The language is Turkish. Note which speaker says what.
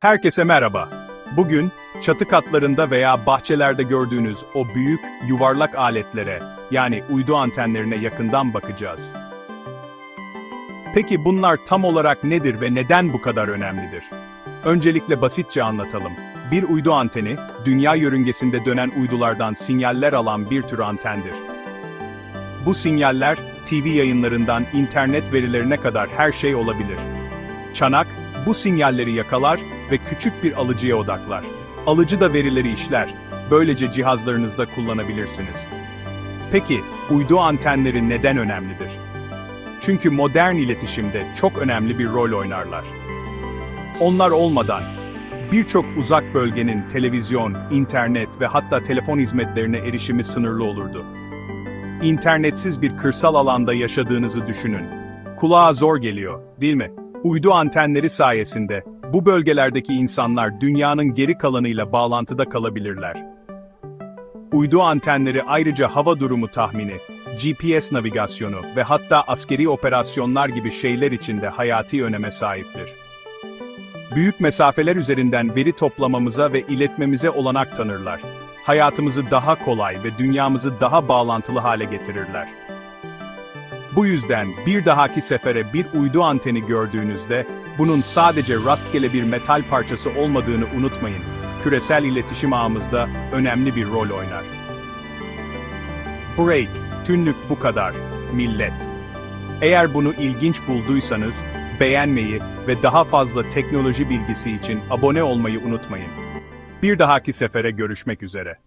Speaker 1: Herkese merhaba. Bugün çatı katlarında veya bahçelerde gördüğünüz o büyük yuvarlak aletlere yani uydu antenlerine yakından bakacağız. Peki bunlar tam olarak nedir ve neden bu kadar önemlidir? Öncelikle basitçe anlatalım. Bir uydu anteni, dünya yörüngesinde dönen uydulardan sinyaller alan bir tür antendir. Bu sinyaller, TV yayınlarından internet verilerine kadar her şey olabilir. Çanak, bu sinyalleri yakalar ve küçük bir alıcıya odaklar. Alıcı da verileri işler. Böylece cihazlarınızda kullanabilirsiniz. Peki, uydu antenleri neden önemlidir? Çünkü modern iletişimde çok önemli bir rol oynarlar. Onlar olmadan birçok uzak bölgenin televizyon, internet ve hatta telefon hizmetlerine erişimi sınırlı olurdu. İnternetsiz bir kırsal alanda yaşadığınızı düşünün. Kulağa zor geliyor, değil mi? Uydu antenleri sayesinde bu bölgelerdeki insanlar dünyanın geri kalanıyla bağlantıda kalabilirler. Uydu antenleri ayrıca hava durumu tahmini, GPS navigasyonu ve hatta askeri operasyonlar gibi şeyler için de hayati öneme sahiptir. Büyük mesafeler üzerinden veri toplamamıza ve iletmemize olanak tanırlar. Hayatımızı daha kolay ve dünyamızı daha bağlantılı hale getirirler. Bu yüzden bir dahaki sefere bir uydu anteni gördüğünüzde, bunun sadece rastgele bir metal parçası olmadığını unutmayın. Küresel iletişim ağımızda önemli bir rol oynar. Break, tünlük bu kadar, millet. Eğer bunu ilginç bulduysanız, beğenmeyi ve daha fazla teknoloji bilgisi için abone olmayı unutmayın. Bir dahaki sefere görüşmek üzere.